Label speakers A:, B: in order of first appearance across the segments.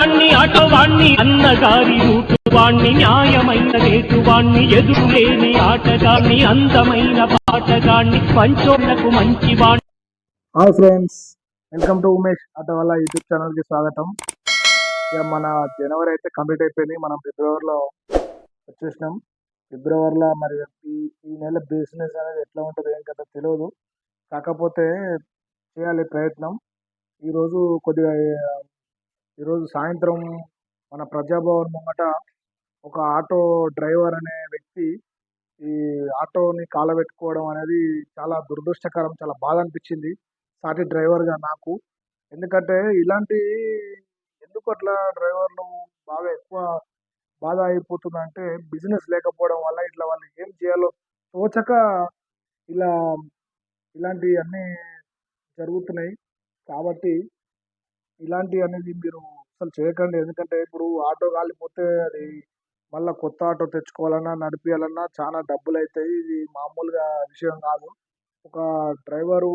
A: వాణ్ణి అటవాణ్ణి అన్నగారి రూటువాణ్ణి న్యాయమైన రేటువాణ్ణి ఎదురులేని ఆటగాణ్ణి అందమైన పాటగాణ్ణి పంచోళ్ళకు మంచి వాణ్ణి
B: hi friends welcome to Umesh auto YouTube ఛానల్కి స్వాగతం. ఇక మన జనవరి అయితే కంప్లీట్ అయిపోయింది మనం ఫిబ్రవరిలో వచ్చేసినాం. ఫిబ్రవరిలో మరి ఈ ఈ నెల బిజినెస్ అనేది ఎట్లా ఉంటుంది ఏం కదా తెలియదు కాకపోతే చేయాలి ప్రయత్నం. ఈరోజు కొద్దిగా ఈరోజు సాయంత్రం మన ప్రజాభవన్ ముంగట ఒక ఆటో డ్రైవర్ అనే వ్యక్తి ఈ ఆటోని కాలబెట్టుకోవడం అనేది చాలా దురదృష్టకరం చాలా బాధ అనిపించింది సాటి డ్రైవర్గా నాకు. ఎందుకంటే ఇలాంటి ఎందుకు అట్లా డ్రైవర్లు బాగా ఎక్కువ బాధ అయిపోతుందంటే బిజినెస్ లేకపోవడం వల్ల ఇట్లా వాళ్ళు ఏం చేయాలో తోచక ఇలా ఇలాంటివి అన్నీ జరుగుతున్నాయి. కాబట్టి ఇలాంటి అనేది మీరు అసలు చేయకండి. ఎందుకంటే ఇప్పుడు ఆటో కాలిపోతే అది మళ్ళీ కొత్త ఆటో తెచ్చుకోవాలన్నా నడిపించాలన్నా చాలా డబ్బులు అవుతాయి ఇది మామూలుగా విషయం కాదు. ఒక డ్రైవరు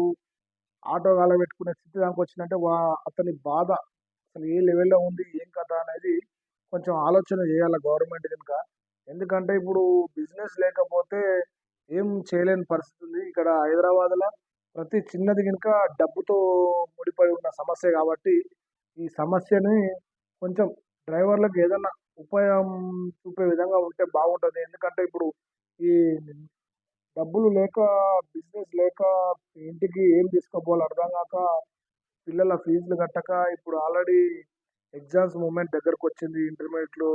B: ఆటో కాలబెట్టుకునే స్థితి దానికి వచ్చిందంటే వా అతని బాధ. అసలు ఏ లెవెల్లో ఉంది ఏం కథ అనేది కొంచెం ఆలోచన చేయాలి గవర్నమెంట్ కనుక. ఎందుకంటే ఇప్పుడు బిజినెస్ లేకపోతే ఏం చేయలేని పరిస్థితి ఉంది. ఇక్కడ హైదరాబాద్లో ప్రతి చిన్నది కనుక డబ్బుతో ముడిపడి ఉన్న సమస్య కాబట్టి ఈ సమస్యని కొంచెం డ్రైవర్లకు ఏదైనా ఉపాయం చూపే విధంగా ఉంటే బాగుంటుంది. ఎందుకంటే ఇప్పుడు ఈ డబ్బులు లేక బిజినెస్ లేక ఇంటికి ఏం తీసుకోపోవాలో? అర్థం కాక పిల్లల ఫీజులు కట్టక ఇప్పుడు ఆల్రెడీ ఎగ్జామ్స్ మూమెంట్ దగ్గరకు వచ్చింది ఇంటర్మీడియట్లో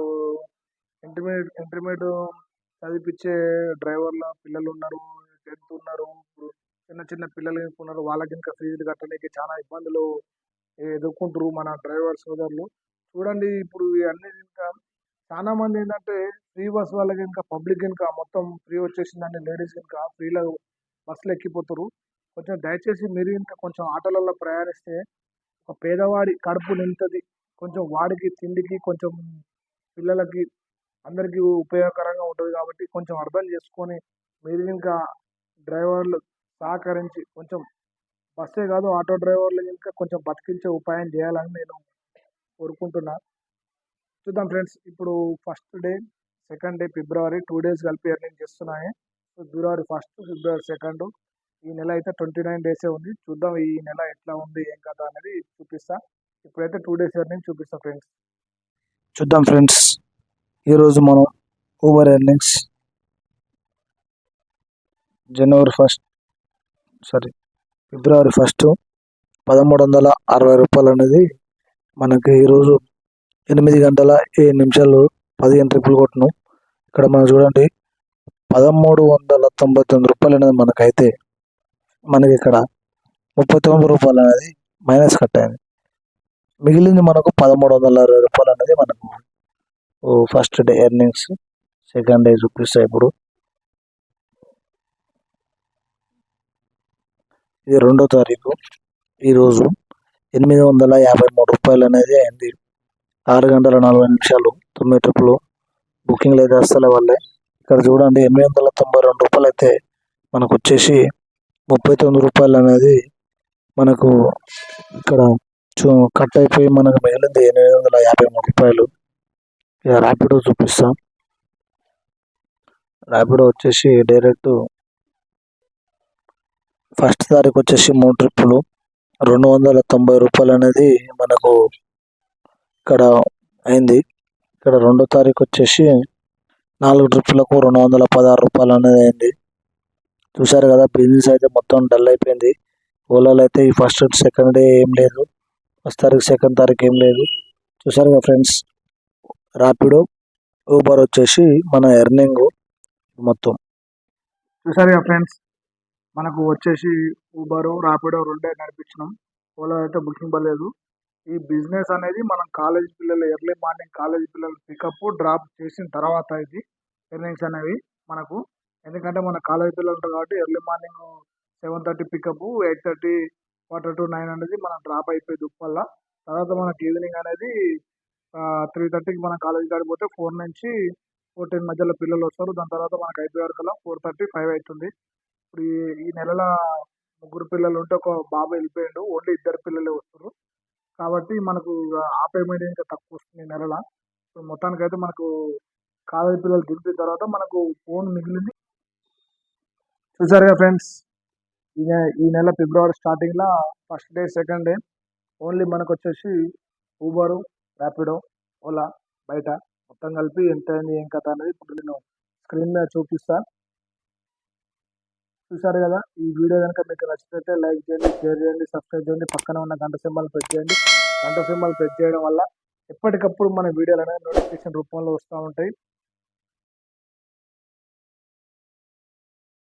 B: ఇంటర్మీడియట్ ఇంటర్మీడియట్ చదివిపించే డ్రైవర్ల పిల్లలు ఉన్నారు టెన్త్ ఉన్నారు ఇప్పుడు చిన్న చిన్న పిల్లలు ఉన్నారు వాళ్ళకి ఇంకా ఫీజులు కట్టడానికి చాలా ఇబ్బందులు ఎదుర్కొంటారు మన డ్రైవర్ సోదరులు. చూడండి ఇప్పుడు ఇవన్నీ ఇంకా చాలా మంది ఏంటంటే ఫ్రీ బస్ వాళ్ళకి ఇంకా పబ్లిక్ ఇంకా మొత్తం ఫ్రీ వచ్చేసిందండి. లేడీస్ ఇంకా ఫ్రీలో బస్సులు ఎక్కిపోతారు కొంచెం దయచేసి మీరు ఇంకా కొంచెం ఆటోలలో ప్రయాణిస్తే ఒక పేదవాడి కడుపు నిండుతుంది. కొంచెం వాడికి తిండికి కొంచెం పిల్లలకి అందరికీ ఉపయోగకరంగా ఉంటుంది కాబట్టి కొంచెం అర్థం చేసుకొని మీరు ఇంకా డ్రైవర్లు సహకరించి కొంచెం బస్సే కాదు ఆటో డ్రైవర్లు ఇంకా కొంచెం బతికించే ఉపాయం చేయాలని నేను కోరుకుంటున్నా. చూద్దాం ఫ్రెండ్స్ ఇప్పుడు ఫస్ట్ డే సెకండ్ డే ఫిబ్రవరి టూ డేస్ కలిపి ఎర్నింగ్ చేస్తున్నాయి. ఫిబ్రవరి ఫస్ట్ ఫిబ్రవరి సెకండ్. ఈ నెల అయితే ట్వంటీ నైన్ డేసే ఉంది. చూద్దాం ఈ నెల ఎట్లా ఉంది ఏం కదా అనేది చూపిస్తా. ఇప్పుడైతే టూ డేస్ ఎర్నింగ్ చూపిస్తా ఫ్రెండ్స్. చూద్దాం ఫ్రెండ్స్ ఈరోజు మనం ఊబర్ ఎర్నింగ్స్. జనవరి ఫస్ట్ సారీ. ఫిబ్రవరి ఫస్ట్ పదమూడు వందల అరవై రూపాయలు అనేది మనకి ఈరోజు ఎనిమిది గంటల ఏడు నిమిషాలు పదిహేను ట్రిప్పులు కొట్టినాం. ఇక్కడ మనం చూడండి పదమూడు వందల తొంభై తొమ్మిది రూపాయలు అనేది మనకైతే మనకి ఇక్కడ ముప్పై తొమ్మిది రూపాయలు అనేది మైనస్ కట్ అయింది. మిగిలింది మనకు పదమూడు వందల అరవై రూపాయలు అనేది మనకు first day earnings second day చూపిస్తాయి ఇప్పుడు. ఇది రెండో తారీఖు. ఈరోజు ఎనిమిది వందల యాభై మూడు రూపాయలు అనేది అయింది. ఆరు గంటల నలభై నిమిషాలు తొమ్మిది ట్రిప్పులు బుకింగ్లు అయితే అస్సల వల్లే ఇక్కడ చూడండి ఎనిమిది వందల తొంభై రెండు రూపాయలు అయితే మనకు వచ్చేసి ముప్పై తొమ్మిది రూపాయలు అనేది మనకు ఇక్కడ చూ కట్ అయిపోయి మనకు మిగిలింది ఎనిమిది వందల యాభై మూడు రూపాయలు. ఇక ర్యాపిడో చూపిస్తాం. ర్యాపిడో వచ్చేసి డైరెక్ట్ ఫస్ట్ తారీఖు వచ్చేసి మూడు ట్రిప్పులు. రెండు వందల తొంభై రూపాయలు అనేది మనకు ఇక్కడ అయింది. ఇక్కడ రెండో తారీఖు వచ్చేసి నాలుగు ట్రిప్పులకు రెండు వందల పదహారు రూపాయలు అనేది అయింది. చూసారు కదా బిజినెస్ అయితే మొత్తం డల్ అయిపోయింది. ఓలాలో అయితే ఈ ఫస్ట్ సెకండ్ డే ఏం లేదు. ఫస్ట్ తారీఖు సెకండ్ తారీఖు ఏం లేదు. చూసారు కదా ఫ్రెండ్స్ ర్యాపిడో ఊబర్ వచ్చేసి మన ఎర్నింగ్ మొత్తం. చూసారు కదా ఫ్రెండ్స్ మనకు వచ్చేసి ఊబర్ రాపిడో రెండే నడిపించినాం. ఓలా అయితే బుకింగ్ పడలేదు ఈ బిజినెస్ అనేది మనం కాలేజ్ పిల్లలు ఎర్లీ మార్నింగ్ కాలేజ్ పిల్లలు పికప్ డ్రాప్ చేసిన తర్వాత ఇది ఎర్నింగ్స్ అనేవి మనకు. ఎందుకంటే మన కాలేజ్ పిల్లలు ఉంటారు కాబట్టి early morning seven thirty pickup eight thirty quarter to nine అనేది మనం డ్రాప్ అయిపోయి ఉప్పల్లా తర్వాత మనకి ఈవినింగ్ అనేది త్రీ థర్టీకి మనం కాలేజ్ కాడిపోతే ఫోర్ నుంచి ఫోర్ టెన్ మధ్యలో పిల్లలు వస్తారు. దాని తర్వాత మనకు అయిపోయే వరకు ఫోర్ థర్టీ ఫైవ్ అవుతుంది. ఇప్పుడు ఈ ఈ నెలల ముగ్గురు పిల్లలు ఉంటే ఒక బాబు వెళ్ళిపోయాడు. ఓన్లీ ఇద్దరు పిల్లలే వస్తున్నారు కాబట్టి మనకు ఆ పేమెంట్ ఇంకా తక్కువ వస్తుంది ఈ నెలల. మొత్తానికి మొత్తానికైతే మనకు కాలేజీ పిల్లలు దింపిన తర్వాత మనకు ఫోన్ మిగిలింది. చూసారుగా ఫ్రెండ్స్ ఈ నె ఈ నెల ఫిబ్రవరి స్టార్టింగ్లో first day second day only మనకు వచ్చేసి ఊబరు ర్యాపిడో ఓలా బయట మొత్తం కలిపి ఎంత అయింది ఏం కథ అనేది ఇప్పుడు నేను స్క్రీన్ మీద చూపిస్తాను చూసారు కదా ఈ వీడియో కనుక మీకు నచ్చినట్లయితే లైక్ చేయండి షేర్ చేయండి సబ్స్క్రైబ్ చేయండి పక్కన ఉన్న గంట సింబల్ ప్రెస్ చేయండి. గంట సింబల్ ప్రెస్ చేయడం వల్ల ఎప్పటికప్పుడు మన వీడియోలు అనేవి నోటిఫికేషన్ రూపంలో వస్తూ ఉంటాయి.